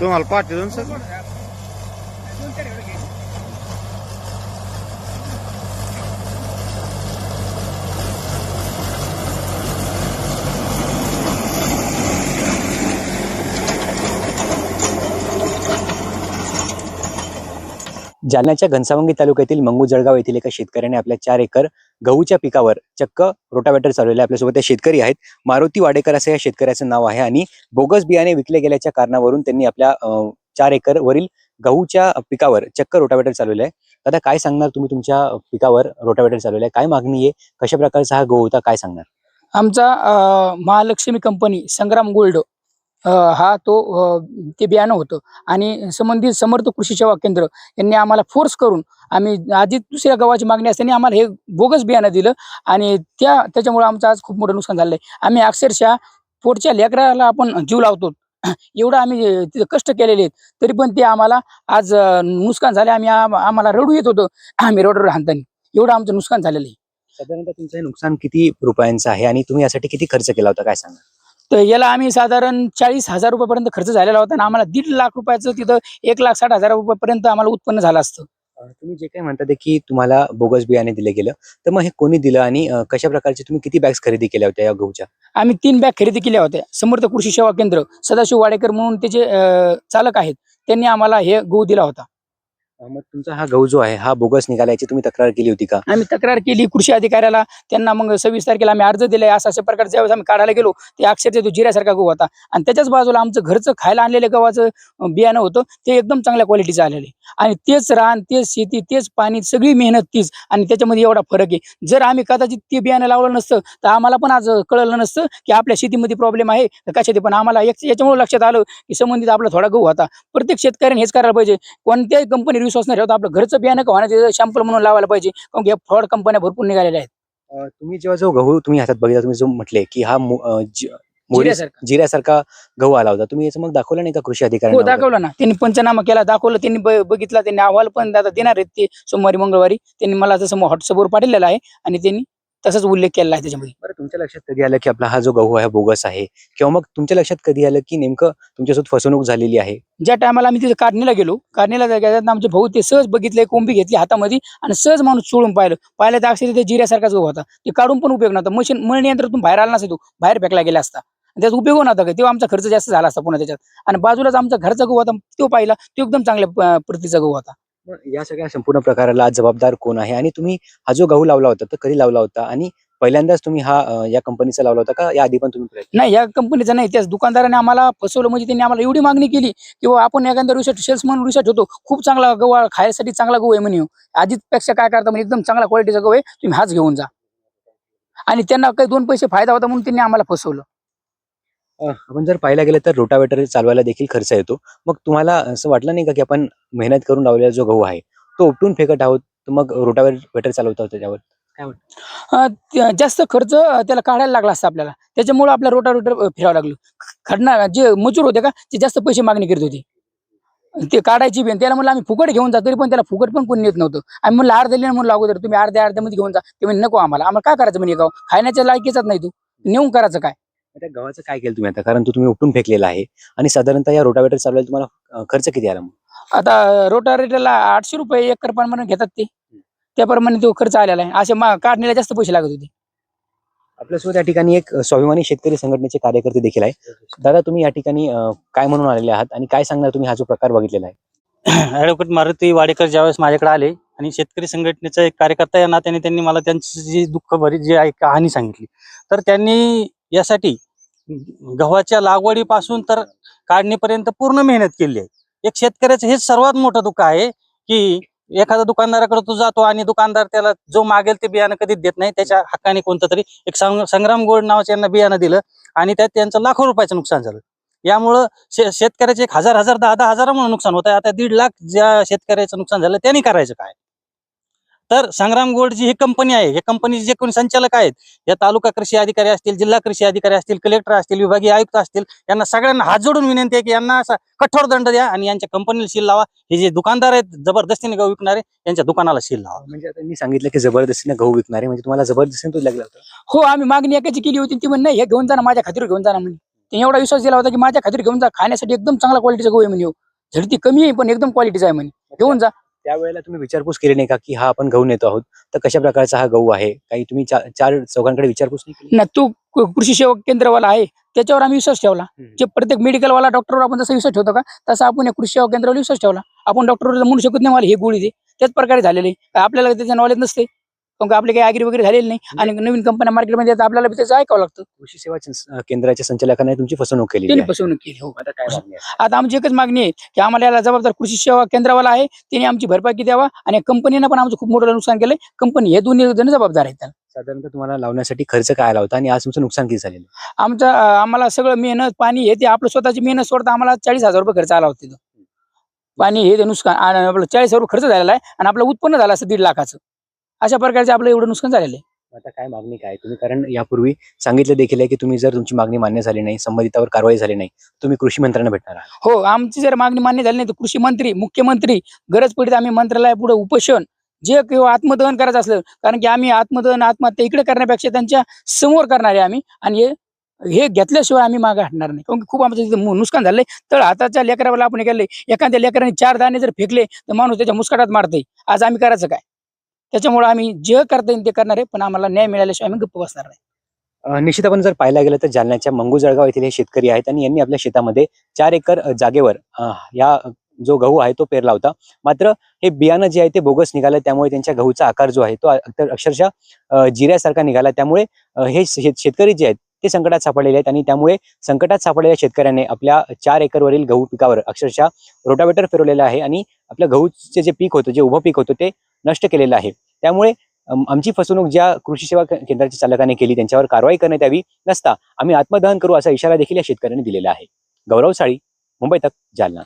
तुम्हाला पाठवून सर? जालन्याच्या घनसावंगी तालुक्यातील मंगू जळगाव येथील एका शेतकऱ्याने आपल्या चार एकर गहूच्या पिकावर चक्क रोटावेटर चालवले आपल्यासोबत ते शेतकरी आहेत. मारुती वाडेकर असं या शेतकऱ्याचं नाव आहे आणि बोगस बियाणे विकले गेल्याच्या कारणावरून त्यांनी आपल्या अं, चार एकर वरील गहूच्या पिकावर चक्क रोटावेटर चालवले आहे. दादा काय सांगणार तुम्ही तुमच्या पिकावर रोटावेटर चालवले आहे? काय मागणी आहे? कशा प्रकारचा हा गहू होता? काय सांगणार? आमचा महालक्ष्मी कंपनी संग्राम गोल्ड हा तो ते बियाणं होतं. आणि संबंधित समर्थ कृषी सेवा केंद्र यांनी आम्हाला फोर्स करून आम्ही आधी दुसऱ्या गव्हाची मागणी असताना आम्हाला हे बोगस बियाणं दिलं आणि त्या त्याच्यामुळे आमचं आज खूप मोठं नुकसान झालंय. आम्ही अक्षरशः पोटच्या लेकराला आपण जीव लावतो. एवढं आम्ही तिथं कष्ट केलेले आहेत. तरी पण ते आम्हाला आज नुकसान झाले आम्ही आम्हाला रडू येत होतो. आम्ही रोडवर हाणताना. एवढं आमचं नुकसान झालेलं आहे. साधारणतः तुमचं नुकसान किती रुपयांचं आहे? आणि तुम्ही यासाठी किती खर्च केला होता? काय सांगा तर याला आम्ही साधारण चाळीस हजार रुपयापर्यंत खर्च झालेला होता आणि आम्हाला दीड लाख रुपयाचं तिथं एक लाख साठ हजार रुपयापर्यंत आम्हाला उत्पन्न झालं असतं. तुम्ही जे काही म्हणता ते की तुम्हाला बोगस बियाणे दिले गेलं. तर मग हे कोणी दिलं आणि कशा प्रकारचे तुम्ही किती बॅग्स खरेदी केल्या होत्या या गहूच्या? आम्ही तीन बॅग खरेदी केल्या होत्या. समर्थ कृषी सेवा केंद्र सदाशिव वाडेकर म्हणून त्याचे चालक आहेत. त्यांनी आम्हाला हे गहू दिला होता. मग तुमचा हा गहू जो आहे हा बोगस निघाला याची तुम्ही तक्रार केली होती का? आम्ही तक्रार केली कृषी अधिकाऱ्याला. त्यांना मग सव्वीस तारखेला आम्ही अर्ज दिलाय असा अशा प्रकारचे ज्यावेळेस आम्ही काढायला गेलो ते अक्षरशः तो जिऱ्यासारखा गहू होता. आणि त्याच्याच बाजूला आमचं घरचं खायला आणलेलं गव्हाचं बियाणं होतं ते एकदम चांगल्या क्वालिटीचं आलेले आणि तेच रान तेच शेती तेच पाणी सगळी मेहनत तीच. आणि त्याच्यामध्ये एवढा फरक आहे. जर आम्ही कदाचित ते बियाणं लावलं नसतं तर आम्हाला पण आज कळलं नसतं की आपल्या शेतीमध्ये प्रॉब्लेम आहे कशाचे कशात आहे. पण आम्हाला एक- याच्यामुळे लक्षात आलं की संबंधित आपला थोडा गहू होता. प्रत्येक शेतकऱ्याने हेच करायला पाहिजे. कोणत्याही कंपनी विश्वास नाही ठेवता. आपलं घरचं बियाणं का होण्याचं शॅम्पल म्हणून लावायला पाहिजे. कारण की फ्रॉड कंपन्या भरपूर निघालेल्या आहेत. तुम्ही जेव्हा जो गहू तुम्ही हातात बघितला तुम्ही जो म्हटले की हा जिऱ्यासारखा. गहू आला होता. तुम्ही मग दाखवलं नाही का कृषी हो अधिकारी दाखवलं ना. त्यांनी पंचनामा केला दाखवलं. त्यांनी बघितला त्यांनी अहवाल पण आता देणार आहेत ते सोमवारी मंगळवारी. त्यांनी मला तसं व्हॉट्सअपवर पाठवलेलं आहे आणि त्यांनी तसाच उल्लेख केलेला आहे त्याच्यामध्ये. बरं तुमच्या लक्षात कधी आलं की आपला हा जो गहू आहे बोगस आहे? किंवा मग तुमच्या लक्षात कधी आलं की नेमकं तुमच्यासोबत फसवणूक झालेली आहे? ज्या टायमाला आम्ही तिथे काढणीला गेलो काढणीला गेल्यात आमचे भाऊ ते सहज बघितले कोंबी घेतली हातामध्ये आणि सहज माणूस चोळून पाहिलं. पाहिलं तर अक्षरशः ते जिऱ्यासारखाच गहू होता. ते काढून पण उपयोग नव्हता. मशीन मळणी यंत्रातून बाहेर आला नसतो बाहेर फेकला गेला असता. आणि त्याचा उपयोग नव्हता का तेव्हा आमचा खर्च जास्त झाला असता पुन्हा त्याच्यात. आणि बाजूलाच आमचा घरचा गहू होता तो पाहिला. तो एकदम चांगल्या प्रतीचा गहू होता. या सगळ्या संपूर्ण प्रकाराला जबाबदार कोण आहे? आणि तुम्ही हा जो गहू लावला होता तर कधी लावला होता? आणि पहिल्यांदाच तुम्ही हा या कंपनीचा लावला होता का? या आधी पण तुम्ही प्रयत्न नाही या कंपनीचा नाही. त्याच दुकानदाराने आम्हाला फसवलं. म्हणजे त्यांनी आम्हाला एवढी मागणी केली किंवा आपण एखादा रिसर्च सेल्समन म्हणून रिसर्च होतो. खूप चांगला गहू आहे, खायसाठी चांगला गहू आहे म्हणे. आधीपेक्षा काय करता म्हणजे एकदम चांगला क्वालिटीचा गहू आहे. तुम्ही हाच घेऊन जा. आणि त्यांना काही दोन पैसे फायदा होता म्हणून त्यांनी आम्हाला फसवलं. आपण जर पाहायला गेलं तर रोटावेटर चालवायला देखील खर्च येतो. मग तुम्हाला असं वाटलं नाही का की आपण मेहनत करून लावलेला जो गहू आहे तो उपटून फेकत आहोत तर मग रोटावेटर चालवत त्याच्यावर अं, त्या- जास्त खर्च अं, त्याला काढायला लागला असता आपल्याला. त्याच्यामुळे आपल्या रोटा रोटर फिरावं लागलं. खडणार जे मजूर होते का ते जास्त पैसे मागणी करत होते. ते काढायची बी आणि त्याला म्हणलं आम्ही फुकट घेऊन जा तरी पण त्याला फुकट पण कोणी येत नव्हतं. आम्ही म्हणलं अर्ध्या लिहिलं म्हणलं अगोदर तुम्ही अर्ध्या अर्ध्यामध्ये घेऊन जा. ते म्हणजे नको आम्हाला आम्हाला काय करायचं म्हणजे गाव खाण्याच्या लायकीचाच नाही तू. नेऊन करायचं काय? त्या गव्हाचं काय केलं तुम्ही आता? कारण तो तुम्ही उपटून फेकलेला आहे. आणि साधारणतः या रोटावेटर चालवायला तुम्हाला अं, खर्च किती आला मग? आता रोटारेटरला आठशे रुपये एकर प्रमाणे घेतात ते. त्याप्रमाणे तो खर्च आलेला आहे. असे मा काढणीला जास्त पैसे लागत होते. आपल्यासोबत या ठिकाणी एक अं, स्वाभिमानी शेतकरी संघटनेचे कार्यकर्ते देखील आहे दादा तुम्ही या ठिकाणी अं, काय म्हणून आलेले आहात? आणि काय सांगणार तुम्ही? हा जो प्रकार बघितलेला आहे. ॲडव्होकेट मारुती वाडेकर ज्यावेळेस माझ्याकडे आले आणि शेतकरी संघटनेचा एक कार्यकर्ता या नात्याने त्यांनी मला त्यांची जी दुःख भरी जी आहे कहाणी सांगितली तर त्यांनी यासाठी गव्हाच्या लागवडीपासून तर काढणीपर्यंत पूर्ण मेहनत केली आहे. एक शेतकऱ्याचं हेच सर्वात मोठं दुःख आहे की एखादा दुकानदाराकडे तो जातो आणि दुकानदार त्याला जो मागेल ते बियाणं कधीच देत नाही. त्याच्या हक्काने कोणतं तरी एक संग- संग्राम गोल्ड नावाचं यांना बियाणं दिलं आणि त्यात त्यांचं लाखो रुपयाचं नुकसान झालं. यामुळं शे शेतकऱ्याचे एक हजार हजार दहा दहा हजारामुळे नुकसान होत आहे आता दीड लाख ज्या शेतकऱ्याचं नुकसान झालं त्यांनी करायचं काय? तर संग्राम गोल्ड जी ही कंपनी आहे या कंपनीचे जे कोणी संचालक आहेत या तालुका कृषी अधिकारी असतील जिल्हा कृषी अधिकारी असतील कलेक्टर असतील विभागीय आयुक्त असतील यांना सगळ्यांना हात जोडून विनंती आहे की यांना असा कठोर दंड द्या आणि यांच्या कंपनीला सील लावा. हे जे दुकानदार आहेत जबरदस्तीने गहू विकणारे यांच्या दुकानाला सील लावा. म्हणजे आता मी सांगितलं की जबरदस्तीने गहू विकणारे म्हणजे तुम्हाला जबरदस्तीने तो लागला होता? हो आम्ही मागणी एकाची केली होती ती म्हणे नाही हे घेऊन जा ना माझ्या खात्रीवर घेऊन जा ना म्हणे. त्यांनी एवढा विश्वास दिला होता की माझ्या खात्री घेऊन जा खाण्यासाठी एकदम चांगला क्वालिटीचा गहू आहे म्हणे ह्यो. झडती कमी आहे पण एकदम क्वालिटीचा आहे म्हणे. घेऊन जा. त्यावेळेला तुम्ही विचारपूस केली नाही का की हा आपण गहू नेतो आहोत? तर कशा प्रकारचा हा गहू आहे? काही तुम्ही चा- चार चौघांकडे विचारपूस नाही केली? ना तू क- कृषी सेवा केंद्रवाला आहे. त्याच्यावर आम्ही विश्वास ठेवला. हम्म. जे प्रत्येक मेडिकलवाला डॉक्टरवर आपण जसा विश्वास ठेवतो का तसा आपण या कृषी सेवा केंद्रावर विश्वास ठेवला. आपण डॉक्टरवर म्हणू शकत नाही मला हे गोळी दे. त्याच प्रकारे झालेले आपल्याला त्याचं नॉलेज नसते. कारण का आपले काही ऍग्री वगैरे झालेली नाही. आणि नवीन कंपन्या मार्केटमध्ये येतात आपल्याला बी त्याचं ऐकावं लागतं. कृषी सेवा केंद्राच्या संचालकांनी तुमची फसवणूक केली त्यांनी फसवणूक केली हो. आता काय मागणी आहे? आता आमची एकच मागणी आहे की आम्हाला याला जबाबदार कृषी सेवा केंद्रावाला आहे. त्यांनी आमची भरपाई द्यावा आणि कंपनीनं पण आमचं खूप मोठं नुकसान केलंय. कंपनी हे दोन्ही जण जबाबदार आहेत त्याला. साधारणतः तुम्हाला लावण्यासाठी खर्च काय आला होता आणि आज तुमचं नुकसान किती झालेलं आहे? आमचं अं, आम्हाला सगळं मेहनत पाणी हे ते आपलं स्वतःची मेहनत सोडता आम्हाला चाळीस हजार रुपये खर्च आला होता तिथं. पाणी हे ते नुकसान आणि आपलं चाळीस हजार रुपये खर्च झालेला आहे आणि आपलं उत्पन्न झालं असं दीड लाखाचं. अशा प्रकारचे आपलं एवढं नुकसान झालेलं आहे. आता काय मागणी काय? तुम्ही कारण यापूर्वी सांगितलं देखील आहे की तुम्ही जर तुमची मागणी मान्य झाली नाही संबंधितावर कारवाई झाली नाही तुम्ही कृषी मंत्र्यांना भेटणार आहात. हो आमची जर मागणी मान्य झाली नाही तर कृषी मंत्री मुख्यमंत्री गरज पडली तर आम्ही मंत्रालयापुढे उपोषण जे किंवा आत्मदहन करायचं असलं कारण की आम्ही आत्मदहन आत्महत्या इकडे करण्यापेक्षा त्यांच्यासमोर करणार आहे आम्ही आणि हे हे घेतल्याशिवाय आम्ही मागे हटणार नाही. कारण की खूप आमचं तिथं नुकसान झालंय. तर हाताच्या लेकराला आपण केलंय एखाद्या लेकराने चार दाणे जर फेकले तर माणूस त्याच्या मुस्काटात मारते आज आम्ही करायचं काय? त्याच्यामुळे आम्ही जे करता येईल ते करणार आहे पण आम्हाला न्याय मिळाल्याशिवाय आम्ही गप्प बसणार नाही. निश्चित आपण जर पाहायला गेलं तर जालन्याच्या मंगू जळगाव येथील हे शेतकरी आहेत आणि यांनी आपल्या शेतामध्ये चार एकर जागेवर या जो गहू आहे तो पेरला होता. मात्र हे बियाणं जे आहे ते बोगस निघालं त्यामुळे त्यांच्या गहूचा आकार जो आहे तो अक्षरशः जिऱ्यासारखा निघाला. त्यामुळे हे शेतकरी जे आहेत ते संकटात सापडलेले आहेत आणि त्यामुळे संकटात सापडलेल्या शेतकऱ्याने आपल्या चार एकरवरील गहू पिकावर अक्षरशः रोटावेटर फिरवलेलं आहे आणि आपलं गहूचे जे पीक होतं जे उभं पीक होतं ते नष्ट केलेलं आहे. त्यामुळे आमची फसवणूक ज्या कृषी सेवा केंद्राच्या चालकाने केली त्यांच्यावर कारवाई करण्यात यावी नसता आम्ही आत्मदहन करू असा इशारा देखील या शेतकऱ्यांनी दिलेला आहे. गौरव साळी मुंबई तक जालना.